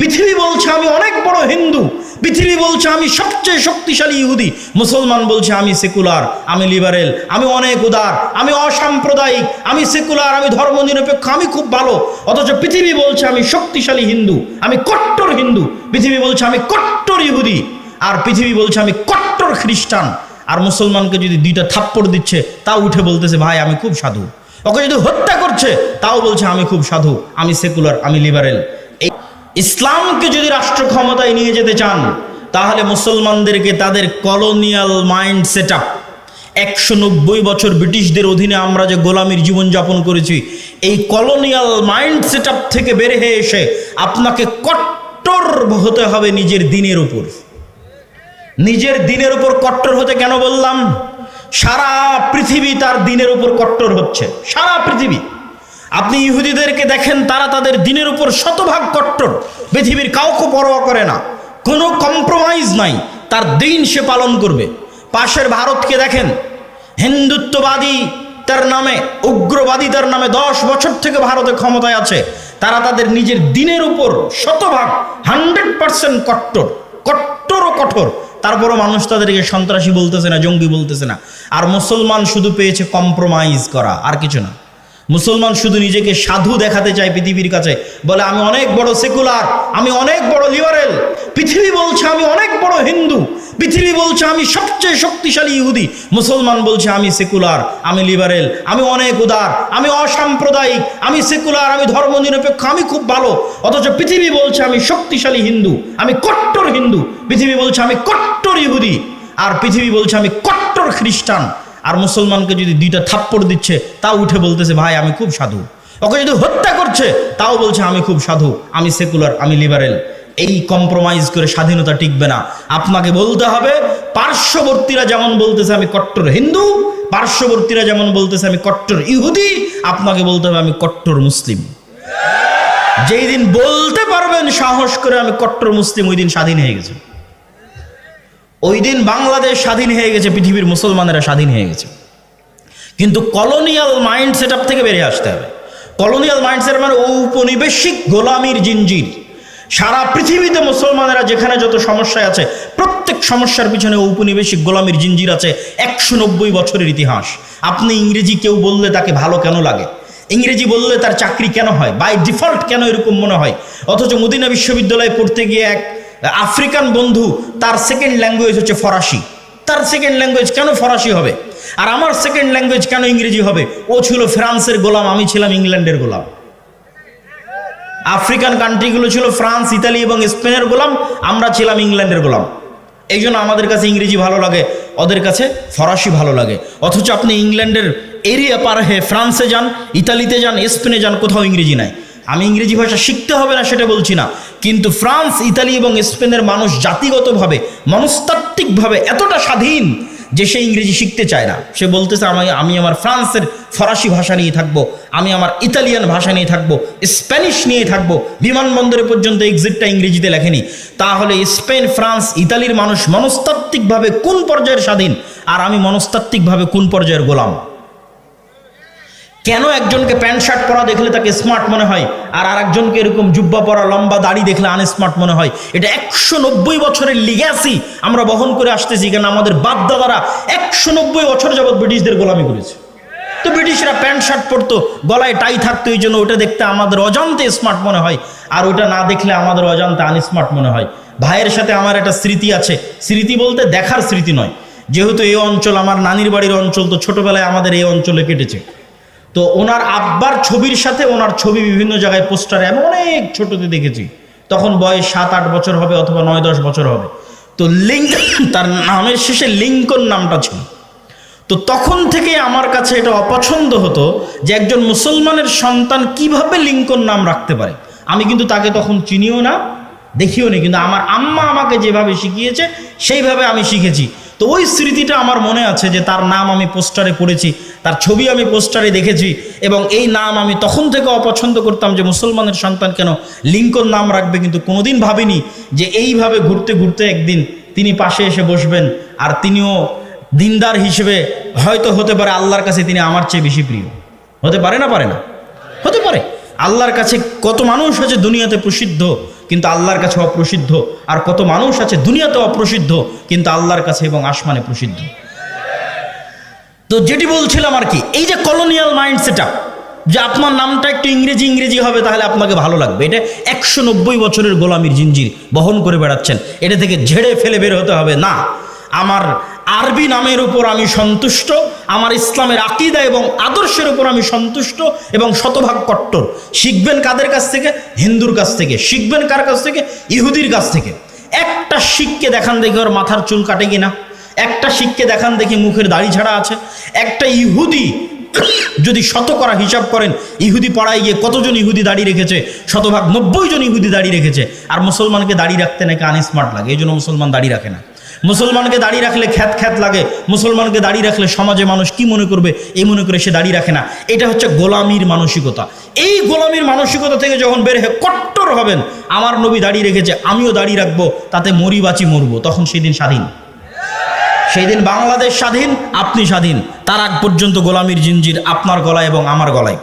পৃথিবী বলছে আমি অনেক বড় হিন্দু। পৃথিবী বলছে আমি সবচেয়ে শক্তিশালী ইহুদি। মুসলমান বলছে আমি সেকুলার, আমি লিবারেল, আমি অনেক উদার, আমি অসাম্প্রদায়িক, আমি সেকুলার, আমি ধর্মনিরপেক্ষ, আমি খুব ভালো। অথচ পৃথিবী বলছে আমি শক্তিশালী হিন্দু, আমি কট্টর হিন্দু। পৃথিবী বলছে আমি কট্টর ইহুদি। আর পৃথিবী বলছে আমি কট্টর খ্রিস্টান। আর মুসলমানকে যদি দুইটা থাপ্পড় দিচ্ছে, তাও উঠে বলতেছে, ভাই, আমি খুব সাধু। ওকে যদি হত্যা করছে, তাও বলছে, আমি খুব সাধু, আমি সেকুলার, আমি লিবারেল। ইসলামকে যদি রাষ্ট্র ক্ষমতায় নিয়ে যেতে চান, তাহলে মুসলমানদেরকে তাদের কলোনিয়াল মাইন্ড সেট আপ একশো নব্বই বছর ব্রিটিশদের অধীনে আমরা যে গোলামির জীবনযাপন করেছি, এই কলোনিয়াল মাইন্ড সেট আপ থেকে বের হয়ে এসে আপনাকে কট্টর হতে হবে নিজের দিনের উপর। নিজের দিনের উপর কট্টর হতে কেন বললাম? সারা পৃথিবী তার দিনের উপর কট্টর হচ্ছে। সারা পৃথিবী। আপনি ইহুদিদেরকে দেখেন, তারা তাদের দিনের উপর শতভাগ কট্টর। পৃথিবীর কাউকে পরোয়া করে না। কোনো কম্প্রোমাইজ নাই। তার দিন সে পালন করবে। পাশের ভারতকে দেখেন, হিন্দুত্ববাদী তার নামে, উগ্রবাদী তার নামে দশ বছর থেকে ভারতে ক্ষমতায় আছে। তারা তাদের নিজের দিনের উপর শতভাগ, হান্ড্রেড পার্সেন্ট কট্টর। কট্টর ও কঠোর। তারপরও মানুষ তাদেরকে সন্ত্রাসী বলতেছে না, জঙ্গি বলতেছে না। আর মুসলমান শুধু পেয়েছে কম্প্রোমাইজ করা, আর কিছু না। মুসলমান শুধু নিজেকে সাধু দেখাতে চায় পৃথিবীর কাছে। বলে, আমি অনেক বড় সেকুলার, আমি অনেক বড় লিবারেল। পৃথিবী বলছে আমি অনেক বড় হিন্দু। পৃথিবী বলছে আমি সবচেয়ে শক্তিশালী ইহুদি। মুসলমান বলছে, আমি সেকুলার, আমি লিবারেল, আমি অনেক উদার, আমি অসাম্প্রদায়িক, আমি সেকুলার, আমি ধর্ম নিরপেক্ষ আমি খুব ভালো। অথচ পৃথিবী বলছে আমি শক্তিশালী হিন্দু, আমি কট্টর হিন্দু। পৃথিবী বলছে আমি কট্টর ইহুদি। আর পৃথিবী বলছে আমি কট্টর খ্রিস্টান। আর মুসলমানকে যদি দুইটা থাপ্পড় দিচ্ছে, তাও উঠে বলতেছে, ভাই, আমি খুব সাধু। ওকে যদি হত্যা করছে, তাও বলছে, আমি খুব সাধু, আমি সেকুলার, আমি লিবারেল। এই কম্প্রোমাইজ করে স্বাধীনতা টিকবে না। আপনাকে বলতে হবে, পার্শ্ববর্তীরা যেমন বলতেছে, আমি কট্টর হিন্দু। পার্শ্ববর্তীরা যেমন বলতেছে, আমি কট্টর ইহুদি। আপনাকে বলতে হবে, আমি কট্টর মুসলিম। যেই দিন বলতে পারবেন সাহস করে, আমি কট্টর মুসলিম, ওই দিন স্বাধীন হয়ে গেছে। ওই দিন বাংলাদেশ স্বাধীন হয়ে গেছে, পৃথিবীর মুসলমানেরা স্বাধীন হয়ে গেছে। কিন্তু কলোনিয়াল মাইন্ড সেট থেকে বেরিয়ে আসতে হবে। কলোনিয়াল মাইন্ড সেট মানে ঔপনিবেশিক গোলামির জিঞ্জির। সারা পৃথিবীতে মুসলমানেরা যেখানে যত সমস্যায় আছে, প্রত্যেক সমস্যার পিছনে ঔপনিবেশিক গোলামির জিঞ্জির আছে একশো নব্বই বছরের ইতিহাস। আপনি ইংরেজি কেউ বললে তাকে ভালো কেন লাগে? ইংরেজি বললে তার চাকরি কেন হয়? বাই ডিফল্ট কেন এরকম মনে হয়? অথচ মদিনা বিশ্ববিদ্যালয়ে পড়তে গিয়ে এক আফ্রিকান বন্ধু, তার সেকেন্ড ল্যাঙ্গুয়েজ হচ্ছে ফরাসি। তার সেকেন্ড ল্যাঙ্গুয়েজ কেন ফরাসি হবে? আর আমার সেকেন্ড ল্যাঙ্গুয়েজ কেন ইংরেজি হবে? ও ছিল ফ্রান্সের গোলাম, আমি ছিলাম ইংল্যান্ডের গোলাম। আফ্রিকান কান্ট্রিগুলো ছিল ফ্রান্স, ইতালি এবং স্পেনের গোলাম, আমরা ছিলাম ইংল্যান্ডের গোলাম। এই জন্য আমাদের কাছে ইংরেজি ভালো লাগে, ওদের কাছে ফরাসি ভালো লাগে। অথচ আপনি ইংল্যান্ডের এরিয়া পার হয়ে ফ্রান্সে যান, ইতালিতে যান, স্পেনে যান, কোথাও ইংরেজি নাই। আমি ইংরেজি ভাষা শিখতে হবে না, সেটা বলছি না। কিন্তু ফ্রান্স, ইতালি এবং স্পেনের মানুষ জাতিগতভাবে, মনস্তাত্ত্বিকভাবে এতটা স্বাধীন যে সে ইংরেজি শিখতে চায় না। সে বলতেছে আমি আমি আমার ফ্রান্সের ফরাসি ভাষা নিয়ে থাকব, আমি আমার ইতালিয়ান ভাষা নিয়ে থাকব, স্প্যানিশ নিয়ে থাকব, বিমানবন্দরে পর্যন্ত এক্সিটটা ইংরেজিতে লেখেনি। তাহলে স্পেন, ফ্রান্স, ইতালির মানুষ মনস্তাত্ত্বিকভাবে কোন পর্যায়ের স্বাধীন? আর আমি মনস্তাত্ত্বিকভাবে কোন পর্যায়ের গোলাম? কেন একজনকে প্যান্ট শার্ট পরা দেখলে তাকে স্মার্ট মনে হয়? আর আরেকজনকে এরকম জুব্বা পরা, লম্বা দাড়ি দেখলে আনস্মার্ট মনে হয়? এটা একশো নব্বই বছরের লিগ্যাসি আমরা বহন করে আসতেছি কেন আমাদের বাপদাদারা একশো নব্বই বছর যাবৎ ব্রিটিশদের গোলামি করেছে। তো ব্রিটিশরা প্যান্ট শার্ট পরতো, গলায় টাই থাকতো, এই জন্য ওটা দেখতে আমাদের অজান্তে স্মার্ট মনে হয়। আর ওটা না দেখলে আমাদের অজান্তে আনস্মার্ট মনে হয়। ভাইয়ের সাথে আমার একটা স্মৃতি আছে। স্মৃতি বলতে দেখার স্মৃতি নয়। যেহেতু এই অঞ্চল আমার নানির বাড়ির অঞ্চল, তো ছোটবেলায় আমাদের এই অঞ্চলে কেটেছে। তো ওনার আব্বার ছবির সাথে ওনার ছবি বিভিন্ন জায়গায় পোস্টারে, আমি অনেক ছোটতে দেখেছি। তখন বয়স সাত, আট বছর হবে অথবা নয়, দশ বছর হবে। তো লিঙ্ক তার নামের শেষে লিঙ্কন নামটা ছিল। তো তখন থেকে আমার কাছে এটা অপছন্দ হতো যে একজন মুসলমানের সন্তান কীভাবে লিঙ্কন নাম রাখতে পারে। আমি কিন্তু তাকে তখন চিনিও না, দেখিও নি, কিন্তু আমার আম্মা আমাকে যেভাবে শিখিয়েছে, সেইভাবে আমি শিখেছি। তো ওই স্মৃতিটা আমার মনে আছে যে তার নাম আমি পোস্টারে পড়েছি। তার ছবি আমি পোস্টারে দেখেছি এবং এই নাম আমি তখন থেকে অপছন্দ করতাম যে মুসলমানের সন্তান কেন লিঙ্কন নাম রাখবে কিন্তু কোনোদিন ভাবিনি যে এইভাবে ঘুরতে ঘুরতে একদিন তিনি পাশে এসে বসবেন আর তিনিও দিনদার হিসেবে হয়তো হতে পারে আল্লাহর কাছে তিনি আমার চেয়ে বেশি প্রিয়। হতে পারে না পারে না? হতে পারে। আল্লাহর কাছে কত মানুষ আছে দুনিয়াতে প্রসিদ্ধ কিন্তু আল্লাহর কাছে অপ্রসিদ্ধ। আর কত মানুষ আছে দুনিয়াতে অপ্রসিদ্ধ কিন্তু আল্লাহর কাছে এবং আসমানে প্রসিদ্ধ। তো যেটি বলছিলাম আর কি, এই যে কলোনিয়াল মাইন্ড সেট যে আপনার নামটা একটু ইংরেজি ইংরেজি হবে, তাহলে আপনাকে ভালো লাগবে। এটা একশো নব্বই বছরের গোলামির জিঞ্জির বহন করে বেড়াচ্ছেন। এটা থেকে ঝেড়ে ফেলে বের হতে হবে। না, আমার আরবি নামের উপর আমি সন্তুষ্ট, আমার ইসলামের আকিদা এবং আদর্শের উপর আমি সন্তুষ্ট এবং শতভাগ কট্টর। শিখবেন কাদের কাছ থেকে? হিন্দুর কাছ থেকে। শিখবেন কার কাছ থেকে? ইহুদির কাছ থেকে। একটা শিখকে দেখান দেখে ওর মাথার চুল কাটে কিনা। একটা শিখকে দেখান দেখি মুখের দাড়ি ছাড়া আছে। একটা ইহুদি যদি শতকরা হিসাব করেন, ইহুদি পাড়ায় গিয়ে কতজন ইহুদি দাড়ি রেখেছে? শতভাগ নব্বই জন ইহুদি দাড়ি রেখেছে। আর মুসলমানকে দাড়ি রাখতে নাকি আনস্মার্ট লাগে, এই জন্য মুসলমান দাড়ি রাখে না। মুসলমানকে দাড়ি রাখলে খ্যাত খ্যাত লাগে, মুসলমানকে দাড়ি রাখলে সমাজে মানুষ কি মনে করবে? এই মনে করে সে দাড়ি রাখে না। এটা হচ্ছে গোলামির মানসিকতা। এই গোলামির মানসিকতা থেকে যখন বের হয়ে কট্টর হবেন, আমার নবী দাড়ি রেখেছে, আমিও দাড়ি রাখব, তাতে মরি বাঁচি মরবো, তখন সেদিন স্বাধীন। সেই দিন বাংলাদেশ স্বাধীন, আপনি স্বাধীন। তার আগ পর্যন্ত গোলামীর জিঞ্জির আপনার গলায় এবং আমার গলায়।